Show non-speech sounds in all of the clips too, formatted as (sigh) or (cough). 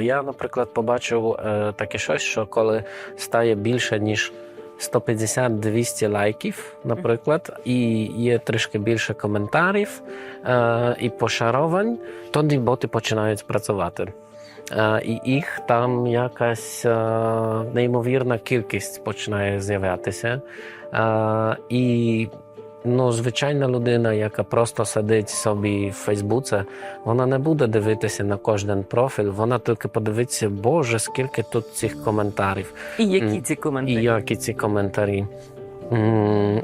Я, наприклад, побачив е, таке щось, що коли стає більше ніж 150-200 лайків, наприклад, і є трішки більше коментарів е, і пошарувань, тоді боти починають працювати. Е, і їх там якась неймовірна кількість починає з'являтися. І ну, звичайна людина, яка просто сидить собі в Фейсбуці, вона не буде дивитися на кожен профіль, вона тільки подивиться, Боже, скільки тут цих коментарів. І які ці коментарі? І які ці коментарі.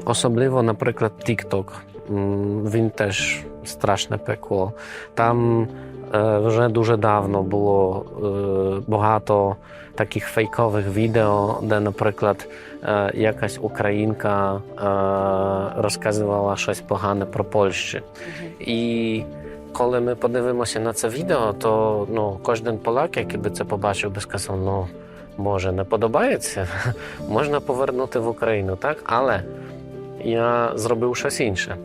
Особливо, наприклад, TikTok. Він теж страшне пекло. Там е, вже дуже давно було е, багато таких фейкових відео, де, наприклад, е, якась українка розказувала щось погане про Польщу. І коли ми подивимося на це відео, то ну, кожен полак, який би це побачив, би сказав, ну. Може, не подобається, (laughs) можна повернути в Україну, так? Але я зробив щось інше.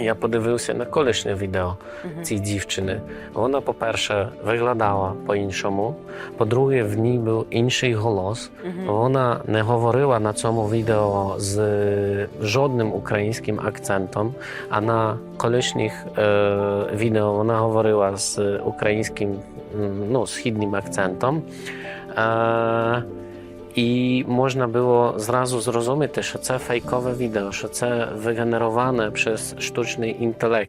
Я подивився на колишнє відео цієї дівчини. Вона, по-перше, виглядала по-іншому. По-друге, в ній був інший голос. Вона не говорила на цьому відео з жодним українським акцентом, а на колишніх е, відео вона говорила з українським ну, східним акцентом. Е, і можна було зразу зрозуміти, що це фейкове відео, що це вигенероване przez штучний інтелект.